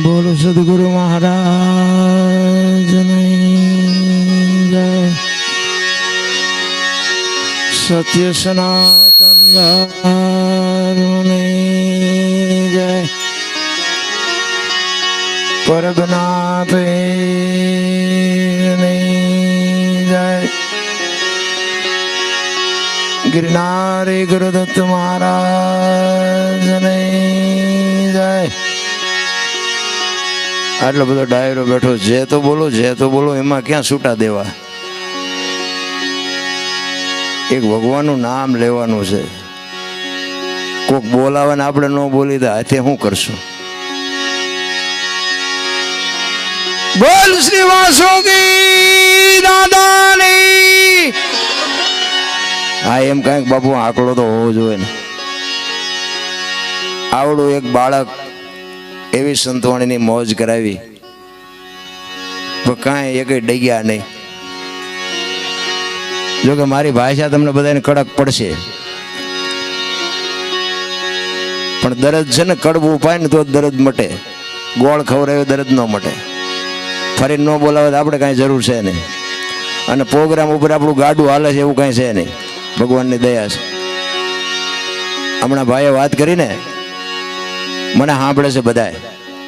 બોલો સદગુરુ મહારાજ જય. સત્ય સનાતન જય. પરગનાથ જય. ગિરનારી ગુરુદત્ત મહારાજ જય આટલો બધો ડાયરો બેઠો, જે તો બોલો, જે તો બોલો, એમાં ક્યાં છૂટા દેવા? એક ભગવાનનું નામ લેવાનું છે. કોક બોલાવે ને આપણે ન બોલી દે હાથે શું કરશું? બોલ શ્રી વાસુકી હા, એમ કાંઈક બાપુ આંકડો તો હોવો જોઈએ ને. આવડું એક બાળક એવી સંતવાણીની મોજ કરાવી. કાંઈ એક ડગ્યા નહીં. જો કે મારી ભાષા તમને બધાને કડક પડશે. પણ દરદ છે ને કડવું ઉપાય ને તો દરદ મટે. ગોળ ખવડાવે દરદ ન મટે. ફરી ન બોલાવે તો આપણે કાંઈ જરૂર છે નહીં. અને પ્રોગ્રામ ઉપર આપણું ગાડું હાલે છે એવું કાંઈ છે નહીં. ભગવાનની દયા છે. હમણાં ભાઈએ વાત કરીને મને સાંભળે છે બધાય.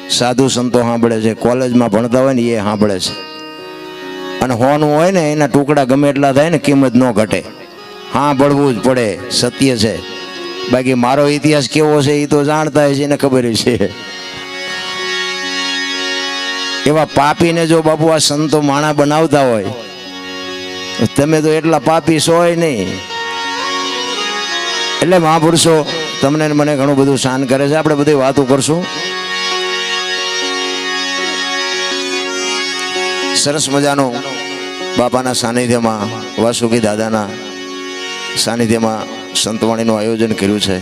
સાધુ સંતો સાંભળે છે, કોલેજમાં ભણતા હોય ને એ સાંભળે છે. અને હોનું હોય ને, એના ટુકડા ગમે એટલા થાય ને, કિંમત ન ઘટે. હા ભળવું જ પડે, સત્ય છે. બાકી મારો ઇતિહાસ કેવો છે એ તો જાણતા છે એને ખબર છે એવા પાપીને જો બાપુ આ સંતો માણા બનાવતા હોય તમે તો એટલા પાપી સોય નહીં. એટલે મહાપુરુષો તમને મને ઘણું બધું શાન કરે છે. આપણે બધી વાતો કરશું. સરસ મજાનું બાપાના સાનિધ્યમાં, વાસુકી દાદાના સાનિધ્યમાં સંતવાણીનું આયોજન કર્યું છે.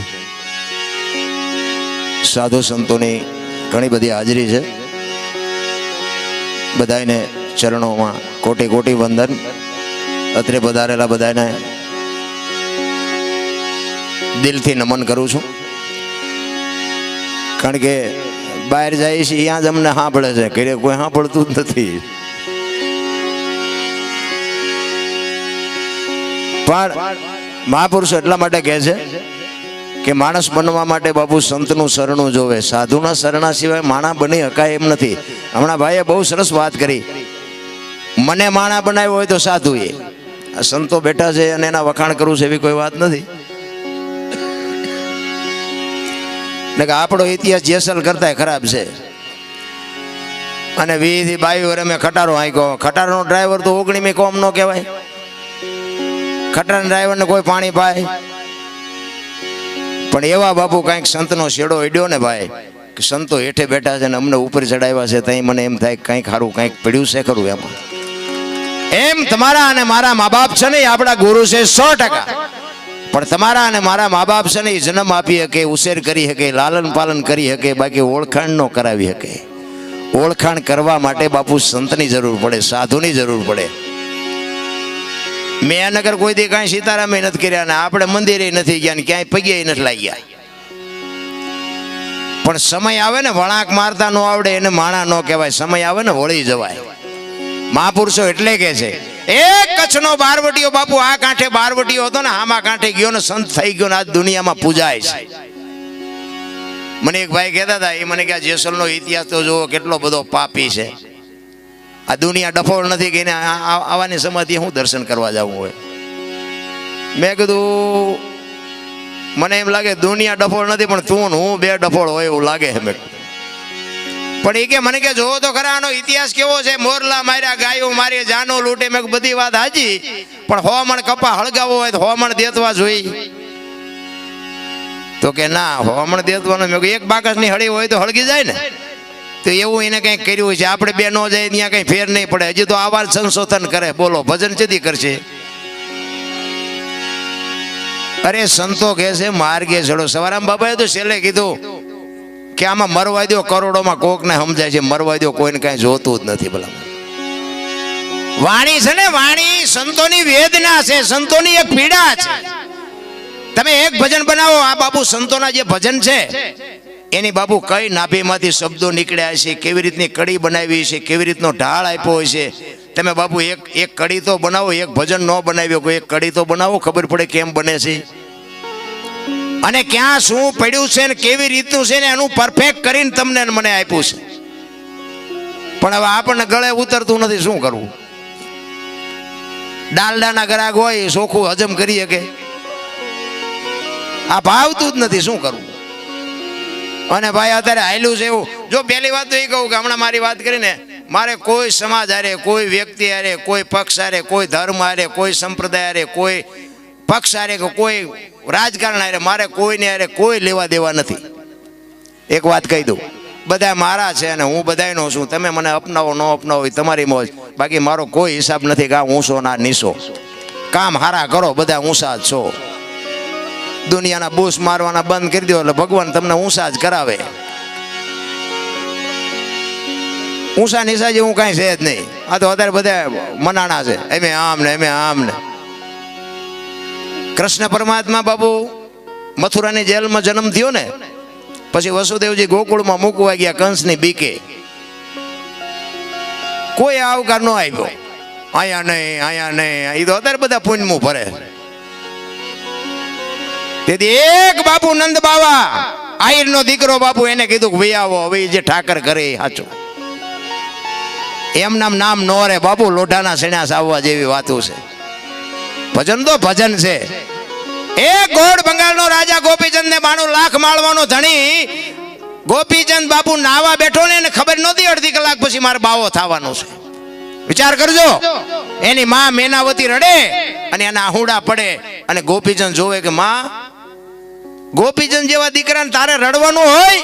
સાધુ સંતોની ઘણી બધી હાજરી છે. બધાને ચરણોમાં કોટી કોટી વંદન. અત્રે પધારેલા બધાને દિલથી નમન કરું છું. કારણ કે બહાર જાય છે ત્યાં જ અમને સાંભળે છે. કે કોઈ સાંભળતું જ નથી. પણ મહાપુરુષો એટલા માટે કહે છે કે માણસ બનવા માટે બાપુ સંતનું શરણું જોવે. સાધુના શરણા સિવાય માણા બની શકાય એમ નથી. હમણાં ભાઈએ બહુ સરસ વાત કરી. મને માણા બનાવ્યો હોય તો સાધુ એ આ સંતો બેઠા છે અને એના વખાણ કરવું છે એવી કોઈ વાત નથી. કે આપણો ઇતિહાસ જેસલ કરતા ખરાબ છે. અને વીસથી બાવીસ વર્ષ અમે ખટારો હાંક્યો ખટારાનો ડ્રાઈવર તો ઓગણીમી કોમ ન કહેવાય. ખટારા ડ્રાઈવરને કોઈ પાણી પાય. પણ એવા બાપુ કાંઈક સંતનો શેડો અડ્યો ને ભાઈ, કે સંતો હેઠે બેઠા છે ને અમને ઉપર ચડાવ્યા છે ત્યાં મને એમ થાય કંઈક સારું કંઈક પડ્યું છે ખરું એમાં. એમ તમારા અને મારા મા બાપ છે ને આપણા ગુરુ છે સો ટકા. પણ તમારા અને મારા મા બાપ છે એ જન્મ આપી શકે, ઉછેર કરી શકે, લાલન પાલન કરી શકે, બાકી ઓળખાણ ન કરાવી શકે. ઓળખાણ કરવા માટે બાપુ સંતની જરૂર પડે, સાધુની જરૂર પડે. મેં નગર કોઈ દી કાંઈ સીતારામે નથી કર્યા ને આપણે મંદિરે નથી ગયા ને ક્યાંય પગે નથી લાગ્યા. પણ સમય આવે ને વળાંક મારતા ન આવડે એને માણા ન કહેવાય, સમય આવે ને વળી જવાય. મહાપુરુષો એટલે કે છે. એક કચ્છનો બારવટીયો બાપુ આ કાંઠે બારવટીઓ હતો ને આમાં કાંઠે ગયો ને સંત થઈ ગયો ને આ દુનિયામાં પૂજાય મને એક ભાઈ કહેતા હતા, એ મને કે જેસલનો ઇતિહાસ તો જુઓ કેટલો બધો પાપી છે. આ દુનિયા ડફોળ નથી કે આવાની સમાધિ હું દર્શન કરવા જવું હોય. મેં કીધું, મને એમ લાગે દુનિયા ડફોળ નથી, પણ તું હું બે ડફોળ હોય એવું લાગે મેં. પણ એ કે મને કે જોવો તો ખરા, આનો ઇતિહાસ કેવો છે? મોરલા માર્યા, ગાયો મારી જાનો લૂંટે. મેં બધી વાત હાજી પણ હોમણ કપા હળગાવો હોય તો હોમણ દેતવા જોઈ તો કે ના, હોમણ દેતવાનું, મેં એક બાકસની હળી હોય તો હળગી જાય ને. તો એવું એને કંઈક કર્યું છે. આપણે બે ન જાય, ત્યાં કંઈ ફેર નહીં પડે. હજી તો આવા સંશોધન કરે. બોલો, ભજન ચેદી કરશે? અરે સંતો કહે છે, માર્ગે ચડો. સવારામ બાબાએ તો છેલ્લે કીધું કે આમાં મરવા દો કરોડોમાં કોકને સમજાય છે મરવા દો કોઈને કાંઈ જોતું જ નથી ભલા. વાણી છે ને, વાણી સંતોની વેદના છે, સંતોની એક પીડા છે. તમે એક ભજન બનાવો, આ બાપુ સંતોના જે ભજન છે, એની બાપુ કઈ નાભીમાંથી શબ્દો નીકળ્યા છે, કેવી રીતની કડી બનાવી છે, કેવી રીતનો ઢાળ આપ્યો હોય છે. તમે બાપુ એક એક કડી તો બનાવો, એક ભજન ન બનાવ્યો, કોઈ એક કડી તો બનાવો, ખબર પડે કેમ બને છે. અને ક્યાં શું પડ્યું છે ને કેવી રીતનું છે ને એનું પરફેક્ટ કરીને તમને મને આપ્યું છે. પણ હવે આપણને ગળે ઉતરતું નથી, શું કરવું? ડાલડાના ગ્રાહક હોય ચોખ્ખું હજમ કરી શકે. આ ભાવતું જ નથી, શું કરવું? અને ભાઈ, અત્યારે હાયલું છે એવું. જો પહેલી વાત તો એ કહું કે હમણાં મારી વાત કરીને, મારે કોઈ સમાજ હારે, કોઈ વ્યક્તિ હારે, કોઈ પક્ષ હારે, કોઈ ધર્મ હારે, કોઈ સંપ્રદાય હારે, કોઈ પક્ષ હારે કે કોઈ રાજકારણ અરે મારે કોઈને અરે કોઈ લેવા દેવા નથી. એક વાત કહી દઉં. બધા મારા છે અને હું બધાયનો છું. તમે મને અપનાવો, ન અપનાવો, એ તમારી મોજ. બાકી મારો કોઈ હિસાબ નથી કે આ છો ના નીસો કામ હારા કરો બધા ઊંચા જ છો. દુનિયાના બૂસ મારવાના બંધ કરી દો, એટલે ભગવાન તમને ઊંચા જ કરાવે. ઊંચા નીચા જેવું કાંઈ છે જ નહીં. આ તો અત્યારે બધા મનાણા છે. એમે આમ ને, એમે આમ ને. કૃષ્ણ પરમાત્મા બાબુ મથુરાની જેલમાં જન્મ થયો ને, પછી વસુદેવજી ગોકુળમાં મૂકવા ગયા કંસની બીકે. કોઈ આવકાર ન આવ્યો અહીંયા નહીં અહીંયા નહીં એ તો અત્યારે બધા પુણ્યમું ભરે. તેથી એક બાપુ નંદ બાવા આહિર નો દીકરો બાપુ એને કીધું કે ભાઈ આવો, હવે જે ઠાકર કરે સાચું એમ નામ નામ નો રે, બાપુ લોઢાના સેણાસ આવવા જેવી વાતો છે. ભજન તો ભજન છે. એ ગોળ બંગાળનો રાજા ગોપીચંદ ને બાણું લાખ માળવાનો ધણી ગોપીચંદ બાપુ નાવા બેઠો ને એને ખબર નહોતી અડધી કલાક પછી મારે બાવો થવાનો છે. વિચાર કરજો. એની માં મેનાવતી રડે અને એના આહુડા પડે અને ગોપીચંદ જોવે કે, માં, ગોપીચંદ જેવા દીકરાને તારે રડવાનું હોય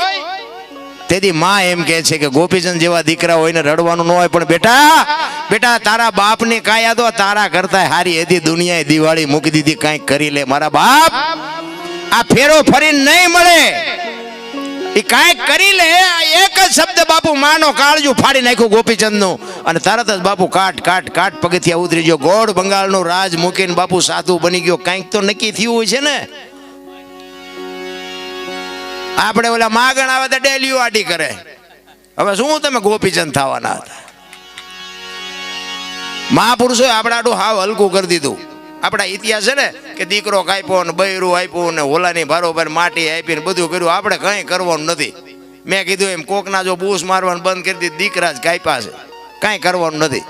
તેથી માં એમ કહે છે કે ગોપીચંદ જેવા દીકરા હોય ને રડવાનું ન હોય, પણ બેટા બેટા, તારા બાપને કાયા યાદો તારા કરતા હારી હતી, દુનિયાએ દિવાળી મૂકી દીધી કાંઈક કરી લે. મારા બાપ, આ ફેરો ફરીને નહીં મળે. એ કાંઈક કરી લે એક જ શબ્દ બાપુ માનો, કાળજું ફાડી નાખ્યું ગોપીચંદનું. અને તરત જ બાપુ કાટ કાટ કાટ પગથિયા ઉતરી ગયો. ગોળ બંગાળનું રાજ મૂકીને બાપુ સાધુ બની ગયો. કાંઈક તો નક્કી થયું હોય છે ને? આપણે ઓલા માગણ આવે તો ડેલીઓ આડી કરે. હવે શું તમે ગોપીચંદ થવાના હતા? મહાપુરુષોએ આપણા આટલું હાવ હલકું કરી દીધું. આપણા ઇતિહાસ છે ને, કે દીકરો કાપ્યો ને બૈરું આપ્યું ને હોલાની બરોબર માટી આપી ને બધું કર્યું. આપણે કંઈ કરવાનું નથી. મેં કીધું એમ, કોકના જો બૂસ મારવાનું બંધ કરી દીધી, દીકરા જ કાપ્યા છે. કાંઈ કરવાનું નથી.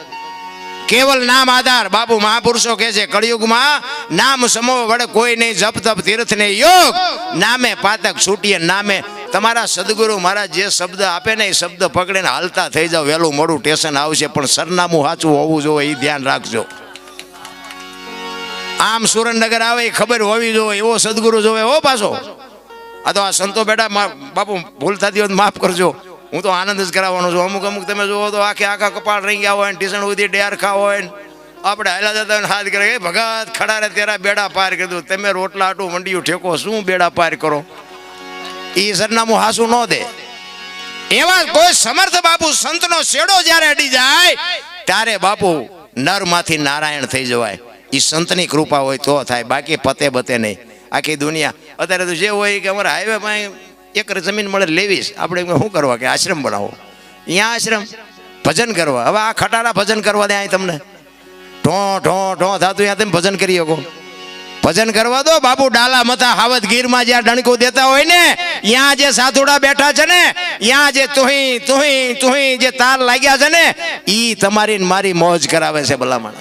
કેવલ નામ આધાર. બાપુ મહાપુરુષો કહે છે, કળિયુગમાં નામ સમો વડે કોઈ નહીં, જપ તપ તીર્થ ને યોગ! નામે પાતક છૂટીએ, નામે તમારા સદગુરુ મારા જે શબ્દ આપે ને એ શબ્દ પકડીને હાલતા થઈ જાવ વહેલું મોડું ટેશન આવશે, પણ સરનામું સાચું હોવું જોઈએ એ ધ્યાન રાખજો. આમ સુરેન્દ્રનગર આવે એ ખબર હોવી જોઈએ, એવો સદગુરુ જોવે હો પાછો. તો આ સંતો બેટા બાપુ ભૂલ થતી હોય માફ કરજો. હું તો આનંદ જ કરાવવાનો છું. અમુક અમુક તમે જુઓ તો આખે આખા કપાળ રહી ગયા હોય ને ટીસણ ઉધી ડેર ખા હોય આપણે હાલા જતા હોય હાથ કરે "એ ભગત ખડા રે તેરા બેડા પાર કીધું તમે રોટલા, આટું, મંડિયું ઠેકો, શું બેડા પાર કરો? એ સરનામું હાસું ન દે. એવા કોઈ સમર્થ બાપુ, સંતનો શેડો જ્યારે અડી જાય, ત્યારે બાપુ નરમાંથી નારાયણ થઈ જવાય. એ સંતની કૃપા હોય તો થાય, બાકી પતે બતે નહીં. આખી દુનિયા. અત્યારે તો જે હોય કે અમારા હાઈવે માં એકર જમીન મળે લેવીશ આપણે શું કરવા કે આશ્રમ બનાવો. અહીંયા આશ્રમ. ભજન કરવા. હવે આ ખટારા ભજન કરવા દે અહીં તમને. ઢો ઢો ઢો થતું ત્યાં તમે ભજન કરી શકો. ભજન કરવા દો, બાપુ ડાલા મતા હાવત ગીરમાં જ્યાં ડણકું દેતા હોય ને, ત્યાં જે સાધુડા બેઠા છે ને, ત્યાં જે તુહી તુહી તુહી જે તાર લાગ્યા છે ને, ઈ તમારી મારી મોજ કરાવે છે ભલામણ.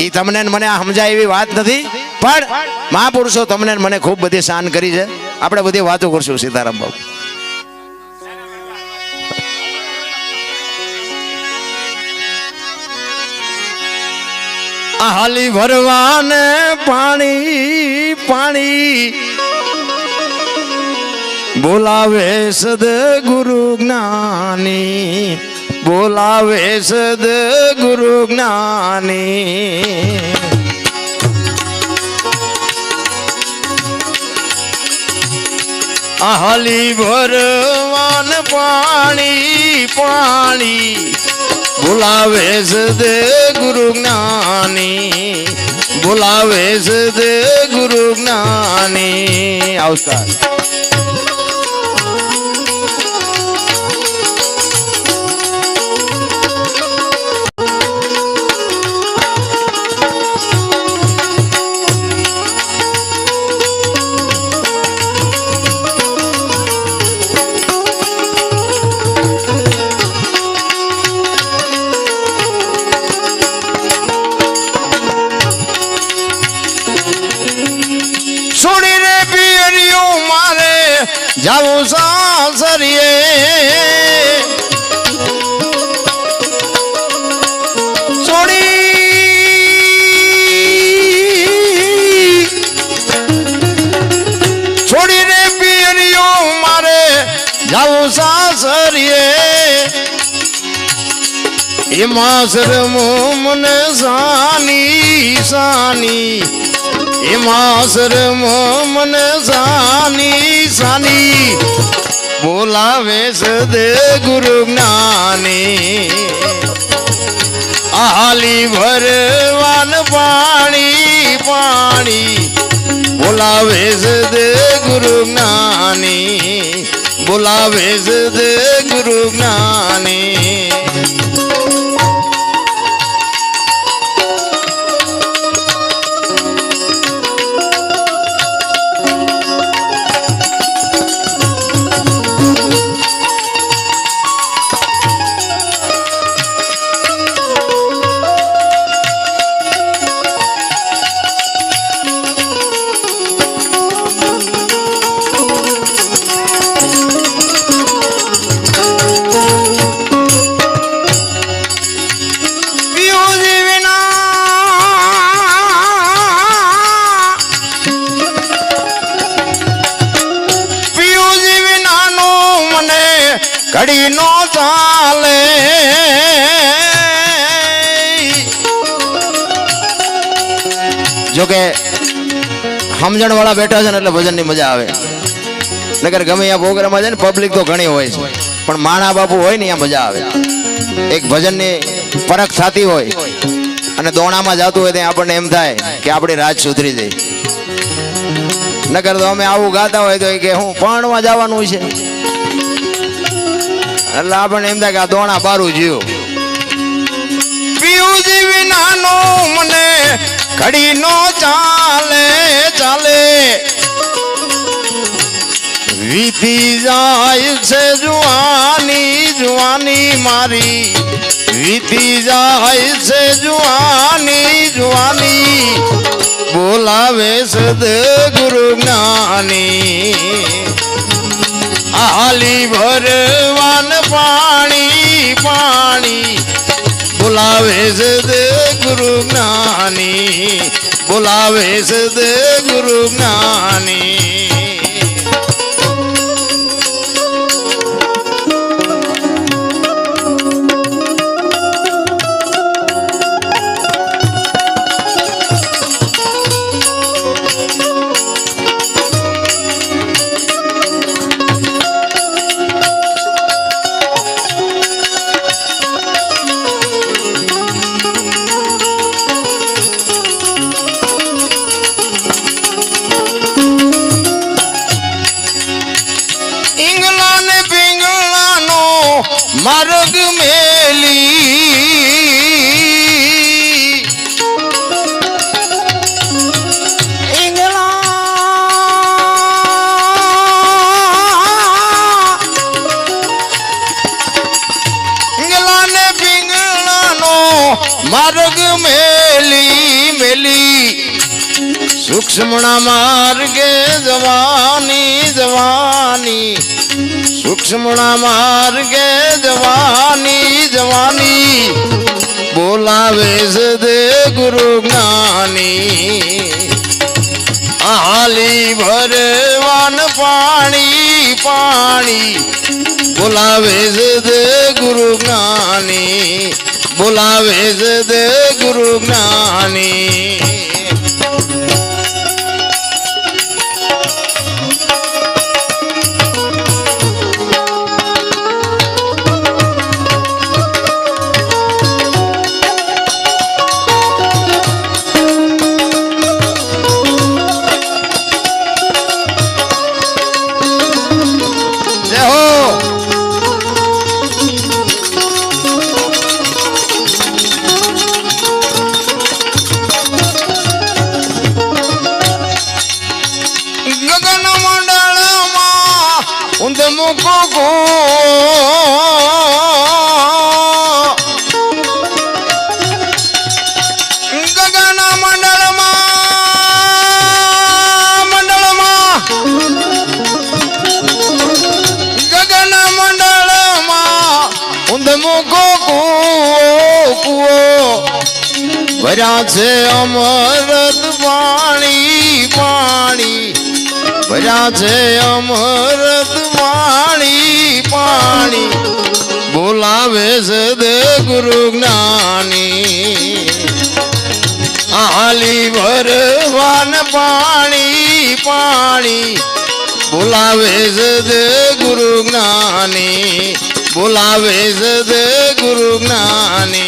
ઈ તમને મને સમજાય એવી વાત નથી. પણ મહાપુરુષો તમને મને ખૂબ બધી શાન કરી છે. આપણે બધી વાતો કરશું, સીતારામ બાબુ હાલી ભરવાને પાણી પાણી. બોલાવે સદ ગુરુ જ્ઞાની, બોલાવે સદ ગુરુ જ્ઞાની. હાલી ભરવાન પાણી પાણી. બોલાવે સદ ગુરુ જ્ઞાની. બોલાવે સદ ગુરુ જ્ઞાની. આવતા. શરમો મને સાની સાની એ માસર મને સાની સાની બોલાવે સદે ગુરુ જ્ઞાની. આલી ભરવાન પાણી પાણી. બોલાવે સદે ગુરુ જ્ઞાની. બોલાવે સદે ગુરુ જ્ઞાની. સમજણ વાળા બેઠા છે ને એટલે ભજનની મજા આવે. નગર ગમે આ પ્રોગ્રામ છે ને પબ્લિક તો ઘણી હોય છે. પણ માણા બાપુ હોય ને મજા આવે. એક ભજનની પરખ થતી હોય અને દોણામાં જતું હોય ત્યાં આપણને એમ થાય કે આપણી રાત સુધરી જાય નગર તો અમે આવું ગાતા હોય તો કે હું પણમાં જવાનું છે. એટલે આપણને એમ થાય કે આ દોણા બારું જીવ પીયું જીવી નાનું મને ઘડી નો ચાલે ચાલે. વીતી જાય છે જુવાની જુવાની મારી. વીતી જાય છે જુવાની જુવાની. બોલાવે સદ ગુરુ જ્ઞાની. આલી ભરવાન પાણી પાણી. બોલાવે સદ ગુરુ જ્ઞાની બોલાવે સદ ગુરુ જ્ઞાની. માર્ગ મેલી. માર્ગ મેલી મેલી. સૂક્ષ્મણા માર્ગે જવાની જવાની. સૂક્ષ્મણા માર્ગે જવાની જવાની. બોલાવે સદે ગુરુ જ્ઞાની. હાલી ભરવાન પાણી પાણી. બોલાવે સદે ગુરુ જ્ઞાની. બોલાવે સદે ગુરુ જ્ઞાની. છે અમરત પાણી પાણી. ભર્યા છે અમરત પાણી પાણી. બોલાવે છે દે ગુરુ જ્ઞાની. આલી ભરવાન પાણી પાણી. બોલાવે છે દે ગુરુ જ્ઞાની. બોલાવે છે દે ગુરુ જ્ઞાની.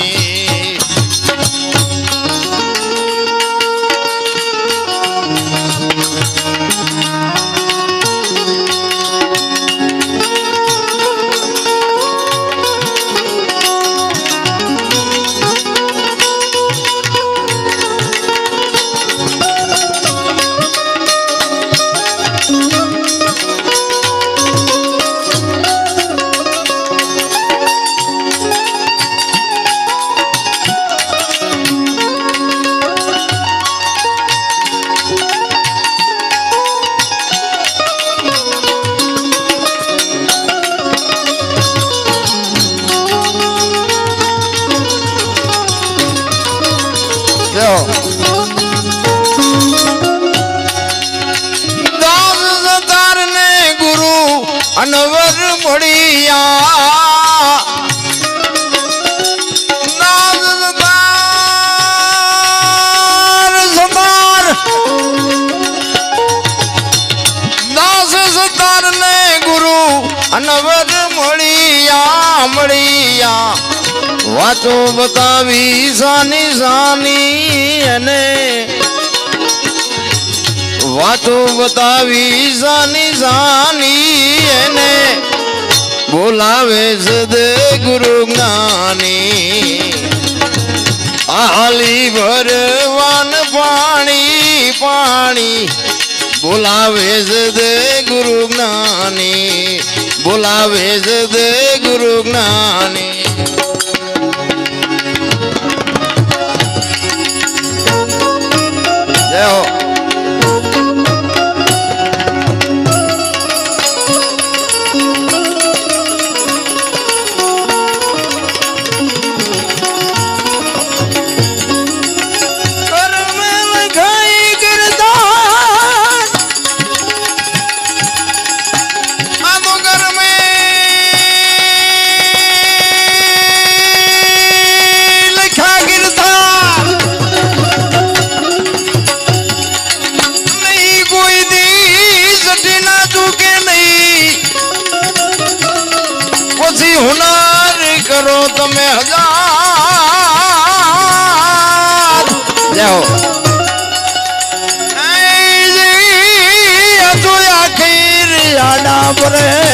વાતો બતાવી સાની સાની અને વાતો બતાવી સાની સાની એને બોલાવે સદે ગુરુ જ્ઞાની. આલી ભરવાન પાણી પાણી. બોલાવે સદે ગુરુ જ્ઞાની. બોલાવે સદે ગુરુ જ્ઞાની. જય તમે હજાર. જાઓ આખી આડા પરે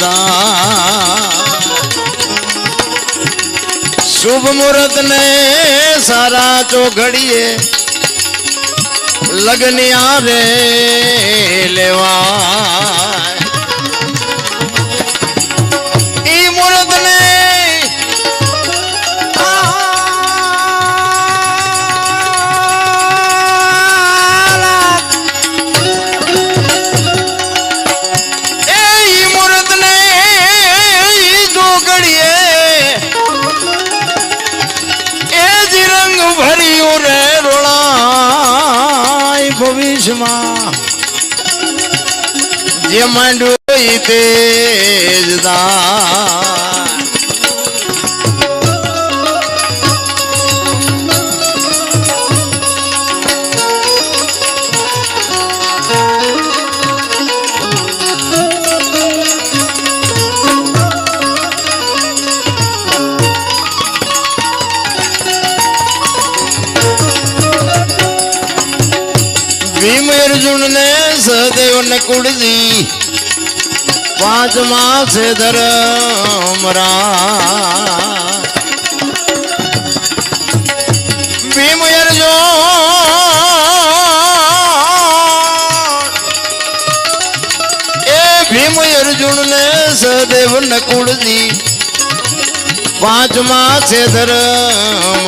દાન. શુભ મુહૂર્ત ને સારા ચોઘડીએ લગનિયા રે લેવા જે માંડ્યો ઈ તે જ દાન. ભીમ અર્જુન ને સદેવ નકુળજી પાંચમા છે ધર્મ ભીમ અર્જુન એ ભીમ અર્જુન ને સદેવ નકુળજી પાંચમા છે ધર્મ